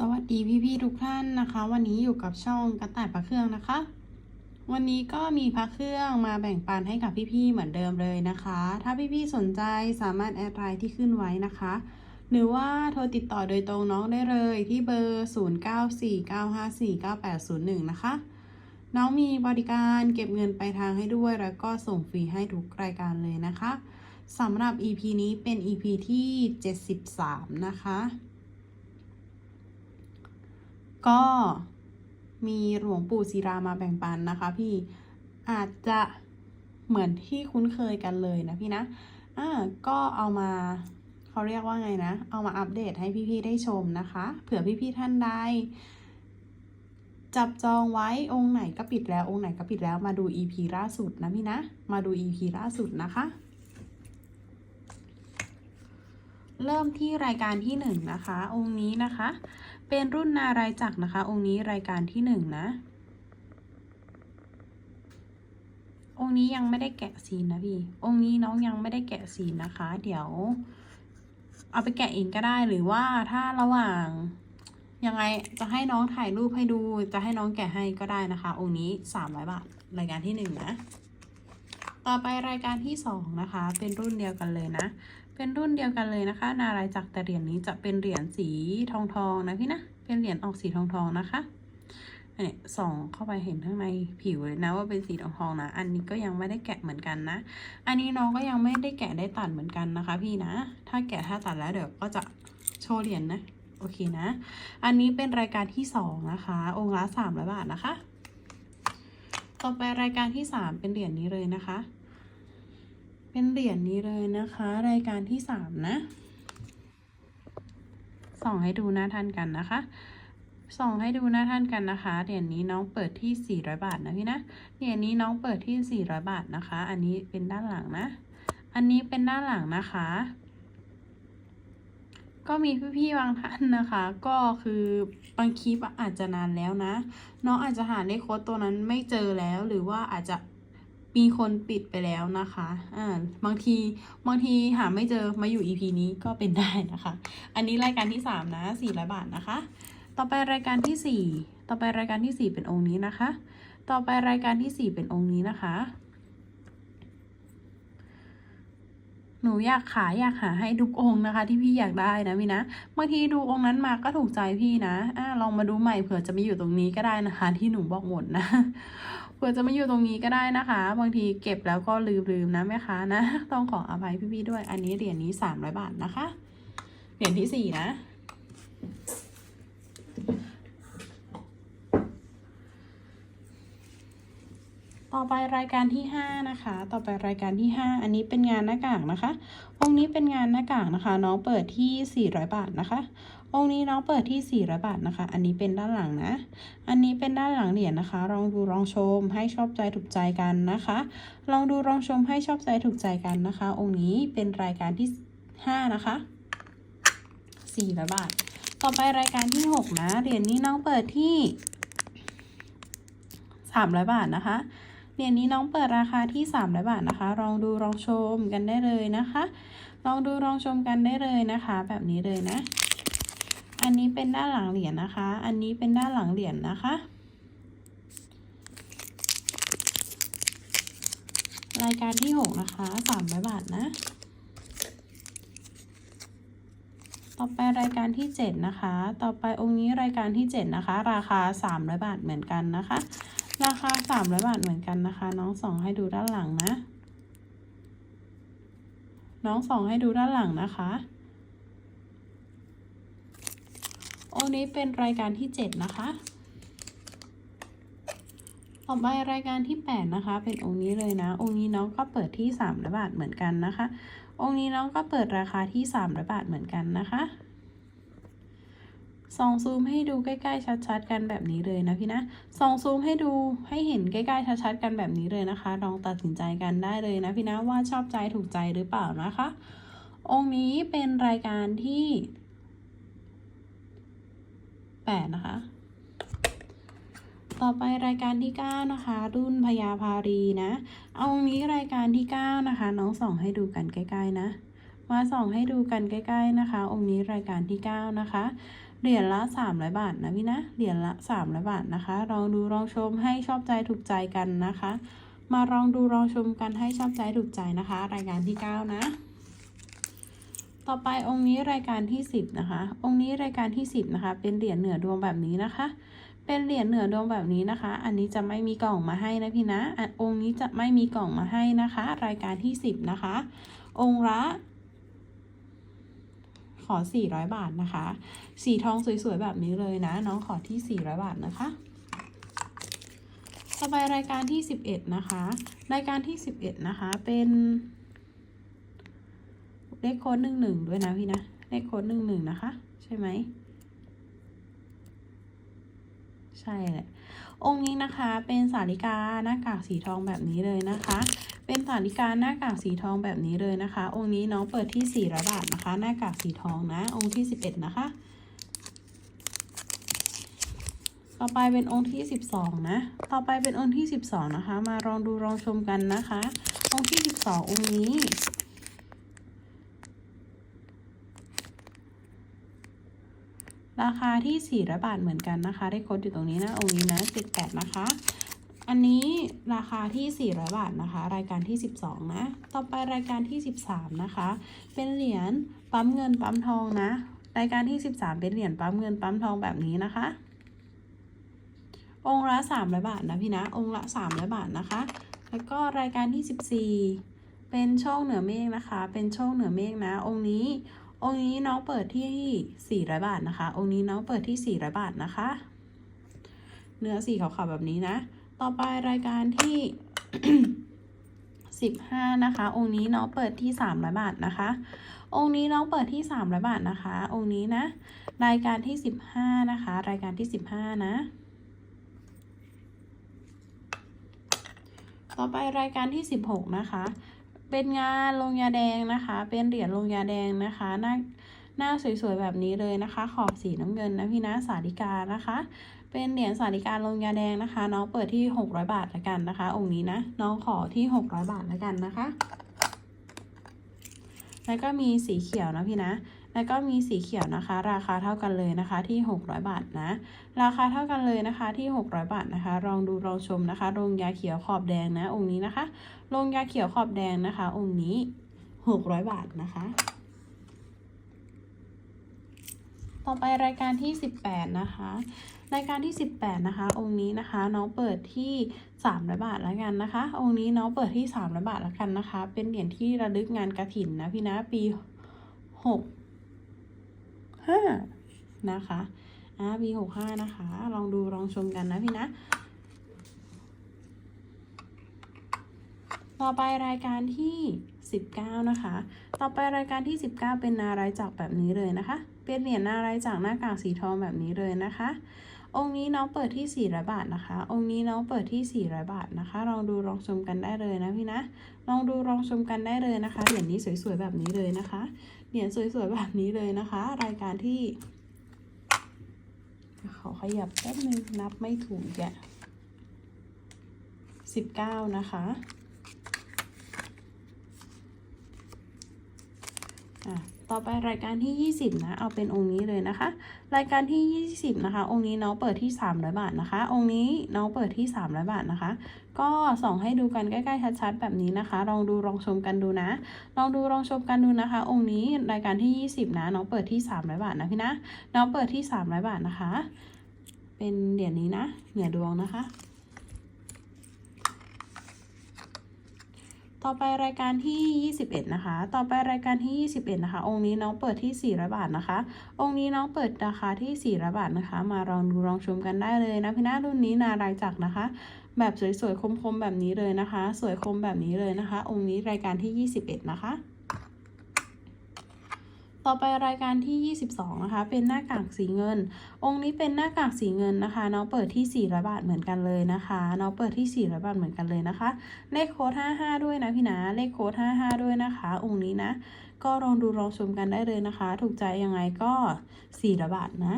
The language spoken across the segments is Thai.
สวัสดีพี่ๆทุกท่านนะคะ วันนี้อยู่กับช่องกระต่ายพระเครื่องนะคะ วันนี้ก็มีพระเครื่องมาแบ่งปันให้กับพี่ๆเหมือนเดิมเลยนะคะ ถ้าพี่ๆสนใจสามารถแอดไลน์ที่ขึ้นไว้นะคะ หรือว่าโทรติดต่อโดยตรงน้องได้เลยที่เบอร์ 0949549801 นะคะ น้องมีบริการเก็บเงินไปลายทางให้ด้วยแล้วก็ส่งฟรีให้ทุกรายการเลยนะคะสำหรับ EP นี้เป็น EP ที่ 73 นะคะ ก็มีหลวงปู่ศิรามาแบ่งปันนะคะพี่อาจจะเหมือนที่คุ้นเคยกันเลยนะพี่นะอ่าก็เอามาเขาเรียกว่าไงนะ เอามาอัปเดตให้พี่ๆได้ชมนะคะ เผื่อพี่ๆท่านใดจับจองไว้องค์ไหนก็ปิดแล้วองค์ไหนก็ปิดแล้วมาดู EP ล่าสุดนะพี่นะ มาดู EP ล่าสุดนะคะ เริ่มที่รายการที่หนึ่งนะคะ องค์นี้นะคะ เป็นรุ่นนารายจักรนะคะ องค์นี้รายการที่หนึ่งนะ องค์นี้ยังไม่ได้แกะซีนนะพี่ องค์นี้น้องยังไม่ได้แกะซีนนะคะ เดี๋ยว เอาไปแกะเองก็ได้หรือว่าถ้าระหว่างยังไงจะให้น้องถ่ายรูปให้ดู จะให้น้องแกะให้ก็ได้นะคะ องค์นี้สามร้อยบาทรายการที่หนึ่งนะ ต่อไปรายการที่สองนะคะ เป็นรุ่นเดียวกันเลยนะ เป็นรุ่นเดียวกันเลยนะคะ นารายจักรแต่เหรียญนี้จะเป็นเหรียญสีทองทองนะพี่นะ เป็นเหรียญออกสีทองทองนะคะอันนี้ส่องเข้าไปเห็นข้างในผิวเลยนะว่าเป็นสีทองทองนะ อันนี้ก็ยังไม่ได้แกะเหมือนกันนะ อันนี้น้องก็ยังไม่ได้แกะได้ตัดเหมือนกันนะคะ พี่นะ ถ้าแกะถ้าตัดแล้วเดี๋ยวก็จะโชว์เหรียญนะโอเคนะ อันนี้เป็นรายการที่สองนะคะ องค์ละสามร้อยบาทนะคะ ต่อไปรายการที่สามเป็นเหรียญนี้เลยนะคะ เป็นเหรียญนี้เลยนะคะ รายการที่สามนะ ส่องให้ดูหน้าท่านกันนะคะส่องให้ดูหน้าท่านกันนะคะ เหรียญนี้น้องเปิดที่ 400 บาทนะพี่นะ เหรียญนี้น้องเปิดที่ 400 บาทนะคะ อันนี้เป็นด้านหลังนะ อันนี้เป็นด้านหลังนะคะ ก็มีพี่ๆบางท่านนะคะ ก็คือบางคลิปอาจจะนานแล้วนะ น้องอาจจะหาเลขโค้ดตัวนั้นไม่เจอแล้ว หรือว่าอาจจะ มีคนปิดไปแล้วนะคะ อ่า บางทีบางทีหาไม่เจอมาอยู่ EP นี้ก็เป็นได้นะคะ อันนี้รายการที่สามนะสี่ร้อยบาทนะคะ ต่อไปรายการที่สี่ต่อไปรายการที่สี่เป็นองค์นี้นะคะ ต่อไปรายการที่สี่เป็นองค์นี้นะคะ หนูอยากขายอยากหาให้ทุกองค์นะคะ ที่พี่อยากได้นะพี่นะ บางทีดูองค์นั้นมาก็ถูกใจพี่นะอ่าลองมาดูใหม่เผื่อจะไม่อยู่ตรงนี้ก็ได้นะคะ ที่หนูบอกหมดนะ เผื่อจะไม่อยู่ตรงนี้ก็ได้นะคะ บางทีเก็บแล้วก็ลืมลืมนะแม่ค้านะ ต้องขออภัยพี่ๆด้วย อันนี้เหรียญนี้สามร้อยบาทนะคะ เหรียญที่สี่นะ ต่อไปรายการที่ห้านะคะ ต่อไปรายการที่ห้าอันนี้เป็นงานหน้ากากนะคะองนี้เป็นงานหน้ากากนะคะ น้องเปิดที่400บาทนะคะ องค์นี้น้องเปิดที่ 400 บาทนะคะ อันนี้เป็นด้านหลังนะ อันนี้เป็นด้านหลังเหรียญนะคะ ลองดูลองชมให้ชอบใจถูกใจกันนะคะ ลองดูลองชมให้ชอบใจถูกใจกันนะคะ องค์นี้เป็นรายการที่ 5 นะคะ400บาท ต่อไปรายการที่ 6 นะ เหรียญนี้น้องเปิดที่ 300 บาทนะคะเหรียญนี้น้องเปิดราคาที่ 300 บาทนะคะ ลองดูลองชมกันได้เลยนะคะ ลองดูลองชมกันได้เลยนะคะ แบบนี้เลยนะ อันนี้เป็นด้านหลังเหรียญนะคะ อันนี้เป็นด้านหลังเหรียญนะคะ รายการที่6นะคะ300บาทนะ ต่อไปรายการที่7นะคะ ต่อไปองค์นี้รายการที่7นะคะ ราคา300บาทเหมือนกันนะคะ ราคา300บาทเหมือนกันนะคะ น้องสองให้ดูด้านหลังนะ น้องสองให้ดูด้านหลังนะคะ องนี้เป็นรายการที่ 7 นะคะ ต่อไปรายการที่ 8 นะคะ เป็นองค์นี้เลยนะ องค์นี้น้องก็เปิดที่300บาทเหมือนกันนะคะ องค์นี้น้องก็เปิดราคาที่300บาทเหมือนกันนะคะส่องซูมให้ดูใกล้ๆชัดๆ กันแบบนี้เลยนะพี่นะส่องซูมให้ดูให้เห็นใกล้ๆชัดๆ กันแบบนี้เลยนะคะ ลองตัดสินใจกันได้เลยนะพี่นะว่าชอบใจถูกใจหรือเปล่านะคะ องค์นี้เป็นรายการที่ 8 นะคะ ต่อไปรายการที่ 9 นะคะ รุ่นพญาภารีนะ เอาองค์นี้รายการที่ 9 นะคะ น้องส่องให้ดูกันใกล้ๆนะ มาส่องให้ดูกันใกล้ๆนะคะ องค์นี้รายการที่ 9 นะคะเหรียญละสามร้อยบาทนะพี่นะ เหรียญละสามร้อยบาทนะคะ ลองดูลองชมให้ชอบใจถูกใจกันนะคะ มาลองดูลองชมกันให้ชอบใจถูกใจนะคะ รายการที่เก้านะ ต่อไปองค์นี้รายการที่สิบนะคะ องค์นี้รายการที่สิบนะคะ เป็นเหรียญเหนือดวงแบบนี้นะคะ เป็นเหรียญเหนือดวงแบบนี้นะคะ อันนี้จะไม่มีกล่องมาให้นะพี่นะองค์นี้จะไม่มีกล่องมาให้นะคะ รายการที่สิบนะคะ องค์ละขอ 400 บาทนะคะ สีทองสวยๆ แบบนี้เลยนะ น้องขอที่ 400 บาทนะคะ ต่อไปรายการที่ 11 นะคะ รายการที่ 11 นะคะ เป็น เลขโค้ดหนึ่งหนึ่งด้วยนะพี่นะ เลขโค้ดหนึ่งหนึ่งนะคะ ใช่ไหม ใช่แหละ องค์นี้นะคะเป็นสาริกาหน้ากากสีทองแบบนี้เลยนะคะ เป็นสาริกาหน้ากากสีทองแบบนี้เลยนะคะ องค์นี้น้องเปิดที่400บาทนะคะ หน้ากากสีทองนะ องค์ที่11นะคะ ต่อไปเป็นองค์ที่12นะ ต่อไปเป็นองค์ที่12นะคะ มาลองดูลองชมกันนะคะ องค์ที่12องค์นี้ ราคาที่400บาทเหมือนกันนะคะ ได้โค้ดอยู่ตรงนี้นะองค์นี้นะ78นะคะ อันนี้ราคาที่400บาทนะคะ รายการที่ 12 นะ ต่อไปรายการที่ 13 นะคะ เป็นเหรียญปั๊มเงินปั๊มทองนะ รายการที่ 13 เป็นเหรียญปั๊มเงินปั๊มทองแบบนี้นะคะ องค์ละ300บาทนะพี่นะ องค์ละ300บาทนะคะ แล้วก็รายการที่ 14เป็นโชคเหนือเมฆนะคะ เป็นโชคเหนือเมฆนะ องค์นี้ องค์นี้น้องเปิดที่ 400 บาทนะคะ องค์นี้น้องเปิดที่ 400 บาทนะคะ เนื้อสีขาวๆแบบนี้นะ ต่อไปรายการที่ 15 นะคะ องค์นี้น้องเปิดที่ 300 บาทนะคะ องค์นี้น้องเปิดที่ 300 บาทนะคะ องค์นี้นะ รายการที่ 15 นะคะ รายการที่ 15 นะต่อไปรายการที่ 16 นะคะ เป็นงานลงยาแดงนะคะ เป็นเหรียญลงยาแดงนะคะ หน้าหน้าสวยๆแบบนี้เลยนะคะ ขอบสีน้ำเงินนะพี่นะสาริกานะคะ เป็นเหรียญสาริกาลงยาแดงนะคะ น้องเปิดที่ 600 บาทละกันนะคะ องค์นี้นะ น้องขอที่ 600 บาทละกันนะคะ แล้วก็มีสีเขียวนะพี่นะ แล้วก็มีสีเขียวนะคะ ราคาเท่ากันเลยนะคะที่ 600 บาทนะ ราคาเท่ากันเลยนะคะที่ 600 บาทนะคะ ลองดูลองชมนะคะลงยาเขียวขอบแดงนะองค์นี้นะคะลงยาเขียวขอบแดงนะคะ องค์นี้ 600 บาทนะคะต่อไปรายการที่ 18 นะคะ รายการที่ 18 นะคะ องค์นี้นะคะน้องเปิดที่300บาทแล้วกันนะคะ องค์นี้น้องเปิดที่300บาทแล้วกันนะคะ เป็นเหรียญที่ระลึกงานกระถินนะพี่นะปี ห้านะคะอ่าปี65นะคะ ลองดูลองชมกันนะพี่นะ ต่อไปรายการที่ 19 นะคะ ต่อไปรายการที่ 19 เป็นนารายจักแบบนี้เลยนะคะ เป็นเหรียญนารายจักหน้ากากสีทองแบบนี้เลยนะคะ องค์นี้น้องเปิดที่ 400 บาทนะคะ องค์นี้น้องเปิดที่ 400 บาทนะคะ ลองดูลองชมกันได้เลยนะพี่นะ ลองดูลองชมกันได้เลยนะคะ เหรียญนี้สวยๆแบบนี้เลยนะคะ เหรียญสวยๆแบบนี้เลยนะคะ รายการที่ขอขยับแป๊บนึงนับไม่ถูกแกสิบเก้านะคะอะ ต่อไปรายการที่ 20 นะ เอาเป็นองค์นี้เลยนะคะ รายการที่ 20 นะคะ องค์นี้น้องเปิดที่ 300 บาทนะคะ องค์นี้น้องเปิดที่ 300 บาทนะคะ ก็ส่องให้ดูกันใกล้ๆชัดๆแบบนี้นะคะ ลองดูลองชมกันดูนะ ลองดูลองชมกันดูนะคะ องค์นี้รายการที่ 20 นะ น้องเปิดที่ 300 บาทนะพี่นะ น้องเปิดที่ 300 บาทนะคะ เป็นเหรียญนี้นะ เหนือดวงนะคะ ต่อไปรายการที่ 21 นะคะ ต่อไปรายการที่ 21 นะคะ องค์นี้น้องเปิดที่ 400 บาทนะคะ องค์นี้น้องเปิดราคาที่ 400 บาทนะคะ มาลองดูลองชมกันได้เลยนะพี่นารุ่นนี้นารายจักนะคะ แบบสวยๆคมๆแบบนี้เลยนะคะ สวยคมแบบนี้เลยนะคะ องค์นี้รายการที่ 21 นะคะ ต่อไปรายการที่ 22 นะคะ เป็นหน้ากากสีเงิน องค์นี้เป็นหน้ากากสีเงินนะคะน้องเปิดที่400บาทเหมือนกันเลยนะคะน้องเปิดที่400บาทเหมือนกันเลยนะคะ เลขโค้ด55 ด้วยนะพี่นะ เลขโค้ด55 ด้วยนะคะ องค์นี้นะ ก็ลองดูลองชมกันได้เลยนะคะ ถูกใจยังไงก็400บาทนะ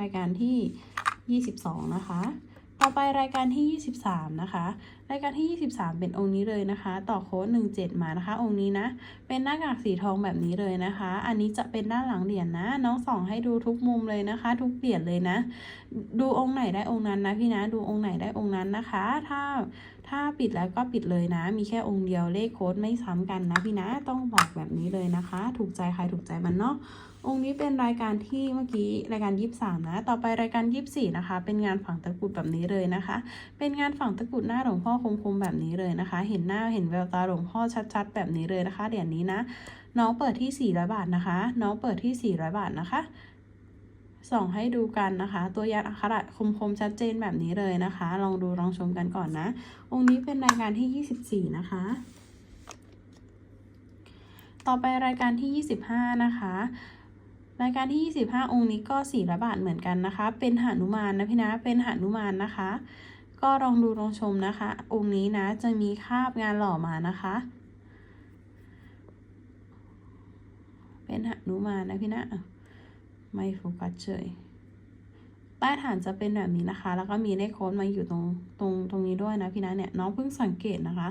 รายการที่ 22 นะคะ ต่อไปรายการที่ 23 นะคะ รายการที่ 23 เป็นองค์นี้เลยนะคะ ต่อโค้ด17 มานะคะ องค์นี้นะ เป็นหน้ากากสีทองแบบนี้เลยนะคะ อันนี้จะเป็นด้านหลังเหรียญนะน้องส่องให้ดูทุกมุมเลยนะคะ ทุกเหรียญเลยนะ ดูองค์ไหนได้องค์นั้นนะพี่นะ ดูองค์ไหนได้องค์นั้นนะคะ ถ้าถ้าปิดแล้วก็ปิดเลยนะ มีแค่องค์เดียวเลขโค้ดไม่ซ้ำกันนะพี่นะ ต้องบอกแบบนี้เลยนะคะ ถูกใจใครถูกใจมันเนาะ องค์นี้เป็นรายการที่เมื่อกี้รายการยี่สามนะ ต่อไปรายการยี่สี่นะคะ เป็นงานฝังตะกุดแบบนี้เลยนะคะ เป็นงานฝังตะกุดหน้าหลวงพ่อคมๆแบบนี้เลยนะคะ เห็นหน้าเห็นแววตาหลวงพ่อชัดๆ แบบนี้เลยนะคะเหรียญนี้นะ น้องเปิดที่400บาทนะคะ น้องเปิดที่400บาทนะคะส่องให้ดูกันนะคะ ตัวยันอักขระคมๆชัดเจนแบบนี้เลยนะคะ ลองดูลองชมกันก่อนนะ องค์นี้เป็นรายการที่ 24 นะคะ ต่อไปรายการที่ 25 นะคะ รายการที่ 25 องค์นี้ก็400บาทเหมือนกันนะคะ เป็นหานุมานนะพี่นะ เป็นหานุมานนะคะ ก็ลองดูลองชมนะคะ องค์นี้นะจะมีคาบงานหล่อมานะคะ เป็นหานุมานนะพี่นะ ไม่โฟกัสเฉยใต้ฐานจะเป็นแบบนี้นะคะ แล้วก็มีเลขโค้ดมาอยู่ตรงตรงตรงนี้ด้วยนะพี่นะเนี่ยน้องเพิ่งสังเกตนะคะ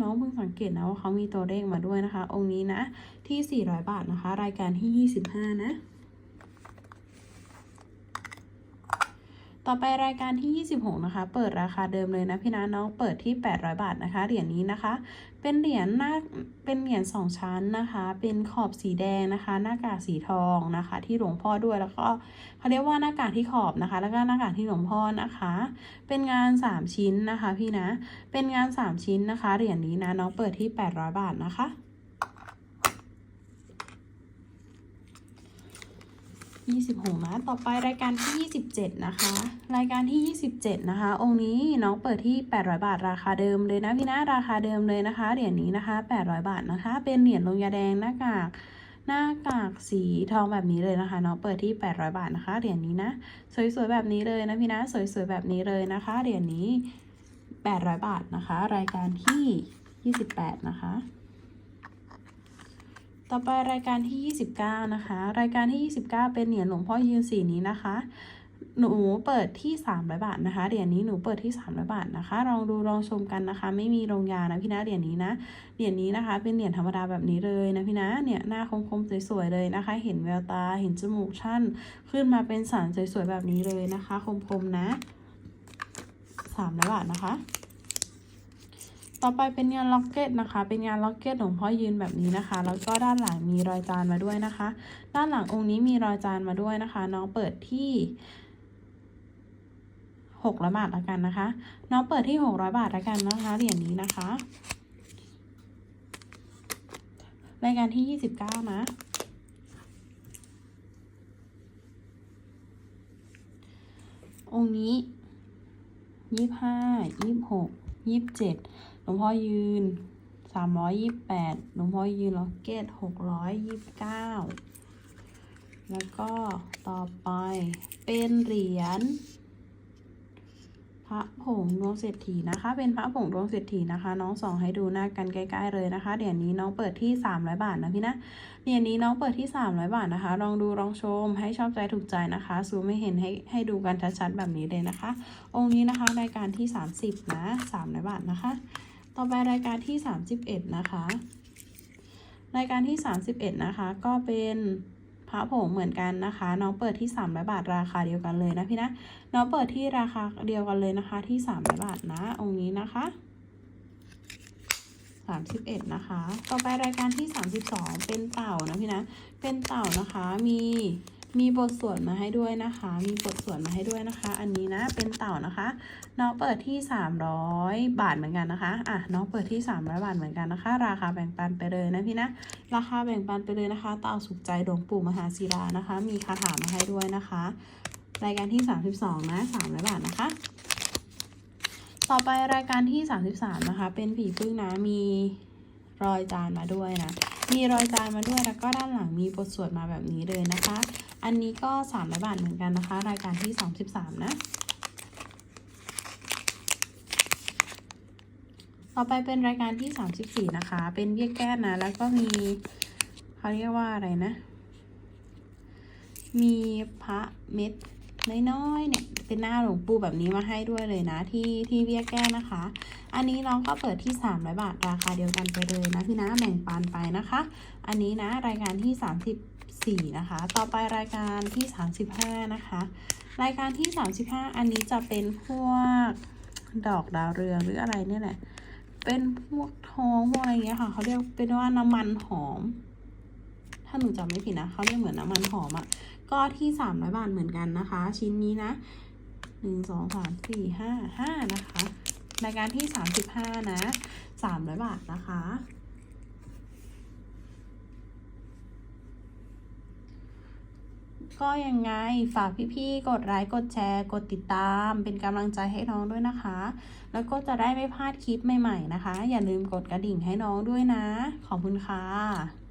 น้องเพิ่งสังเกตนะว่าเขามีตัวเลขมาด้วยนะคะ องค์นี้นะที่ 400 บาทนะคะ รายการที่ 25 นะ ต่อไปรายการที่ 26 นะคะ เปิดราคาเดิมเลยนะพี่นะน้องเปิดที่ 800 บาทนะคะ เหรียญนี้นะคะ เป็นเหรียญหน้าเป็นเหรียญสองชั้นนะคะ เป็นขอบสีแดงนะคะ หน้ากากสีทองนะคะ ที่หลวงพ่อด้วยแล้วก็เขาเรียกว่าหน้ากากที่ขอบนะคะ แล้วก็หน้ากากที่หลวงพ่อนะคะ เป็นงาน 3 ชิ้นนะคะ พี่นะ เป็นงาน 3 ชิ้นนะคะ เหรียญนี้นะน้องเปิดที่ 800 บาทนะคะ 26นะต่อไปรายการที่ 27 นะคะ รายการที่ 27 นะคะ องค์นี้น้องเปิดที่ 800 บาทราคาเดิมเลยนะพี่นะราคาเดิมเลยนะคะ เหรียญนี้นะคะ 800 บาทนะคะ เป็นเหรียญลงยาแดงหน้ากากหน้ากากสีทองแบบนี้เลยนะคะน้องเปิดที่ 800 บาทนะคะ เหรียญนี้นะ สวยๆแบบนี้เลยนะพี่นะ สวยๆแบบนี้เลยนะคะ เหรียญนี้ 800 บาทนะคะ รายการที่ 28 นะคะ ต่อไปรายการที่ 29 นะคะ รายการที่ 29 เป็นเหรียญหลวงพ่อยืนสีนี้นะคะ หนูเปิดที่300บาทนะคะ เหรียญนี้หนูเปิดที่300บาทนะคะ ลองดูลองชมกันนะคะ ไม่มีลงยานะพี่นะ เหรียญนี้นะ เหรียญนี้นะคะ เป็นเหรียญธรรมดาแบบนี้เลยนะพี่นะ เนี่ยหน้าคมๆสวยๆเลยนะคะ เห็นแววตา เห็นจมูกชั่น ขึ้นมาเป็นสันสวยๆแบบนี้เลยนะคะ คมๆนะ300บาทนะคะ ต่อไปเป็นงานล็อกเก็ตนะคะ เป็นงานล็อกเก็ตหลวงพ่อยืนแบบนี้นะคะ แล้วก็ด้านหลังมีรอยจานมาด้วยนะคะ ด้านหลังองค์นี้มีรอยจานมาด้วยนะคะ น้องเปิดที่หกร้อยบาทละกันนะคะ น้องเปิดที่หกร้อยบาทละกันนะคะเหรียญนี้นะคะ รายการที่ยี่สิบเก้านะองค์นี้ยี่ห้ายี่หกยี่เจ็ด หลวงพ่อยืนสามร้อยยี่แปดหลวงพ่อยืนล็อกเก็ตหกร้อยยี่สิบเก้าแล้วก็ต่อไปเป็นเหรียญพระผงดวงเศรษฐีนะคะ เป็นพระผงดวงเศรษฐีนะคะ น้องสองให้ดูหน้ากันใกล้ๆเลยนะคะเหรียญนี้น้องเปิดที่สามร้อยบาทนะพี่นะเหรียญนี้น้องเปิดที่300บาทนะคะ ลองดูลองชมให้ชอบใจถูกใจนะคะซูไม่เห็นให้ให้ดูกันชัดๆแบบนี้เลยนะคะ องค์นี้นะคะรายการที่30นะ300บาทนะคะ ต่อไปรายการที่ 31 นะคะ รายการที่ 31 นะคะ ก็เป็นพระผงเหมือนกันนะคะ น้องเปิดที่300บาทราคาเดียวกันเลยนะพี่นะ น้องเปิดที่ราคาเดียวกันเลยนะคะ ที่300บาทนะ องค์นี้นะคะสามสิบเอ็ดนะคะ ต่อไปรายการที่สามสิบสองเป็นเต่านะพี่นะ เป็นเต่านะคะ มี มีบทสวดมาให้ด้วยนะคะ มีบทสวดมาให้ด้วยนะคะ อันนี้นะเป็นเต่านะคะ น้องเปิดที่สามร้อยบาทเหมือนกันนะคะ อะน้องเปิดที่สามร้อยบาทเหมือนกันนะคะ ราคาแบ่งปันไปเลยนะพี่นะ ราคาแบ่งปันไปเลยนะคะ เต่าสุขใจหลวงปู่มหาศิลานะคะ มีคาถามาให้ด้วยนะคะ รายการที่สามสิบสองนะสามร้อยบาทนะคะ ต่อไปรายการที่ 33 นะคะ เป็นผีพึ่งนะ มีรอยจานมาด้วยนะ มีรอยจานมาด้วยแล้วก็ด้านหลังมีบทสวดมาแบบนี้เลยนะคะ อันนี้ก็300บาทเหมือนกันนะคะ รายการที่33นะ ต่อไปเป็นรายการที่34นะคะ เป็นเบี้ยแก้นะ แล้วก็มีเขาเรียกว่าอะไรนะ มีพระเม็ดน้อยๆเนี่ยเป็นหน้าหลวงปู่แบบนี้มาให้ด้วยเลยนะ ที่ที่เบี้ยแก้นะคะ อันนี้น้องก็เปิดที่ 300 บาทราคาเดียวกันไปเลยนะพี่นะแบ่งปันไปนะคะ อันนี้นะรายการที่ 34 นะคะ ต่อไปรายการที่ 35 นะคะ รายการที่ 35 อันนี้จะเป็นพวกดอกดาวเรืองหรืออะไรเนี่ยแหละ เป็นพวกทองพวกอะไรเงี้ยค่ะ เขาเรียกเป็นว่าน้ำมันหอม ถ้าหนูจำไม่ผิดนะ เขาเรียกเหมือนน้ำมันหอมอะ่ะ ก็ที่สามร้อยบาทเหมือนกันนะคะ ชิ้นนี้นะหนึ่งสองสามสี่ห้าห้านะคะ รายการที่สามสิบห้านะสามร้อยบาทนะคะ ก็ยังไงฝากพี่ๆ กดไลค์ กดแชร์ กดติดตาม เป็นกำลังใจให้น้องด้วยนะคะ แล้วก็จะได้ไม่พลาดคลิปใหม่ๆนะคะ อย่าลืมกดกระดิ่งให้น้องด้วยนะ ขอบคุณค่ะ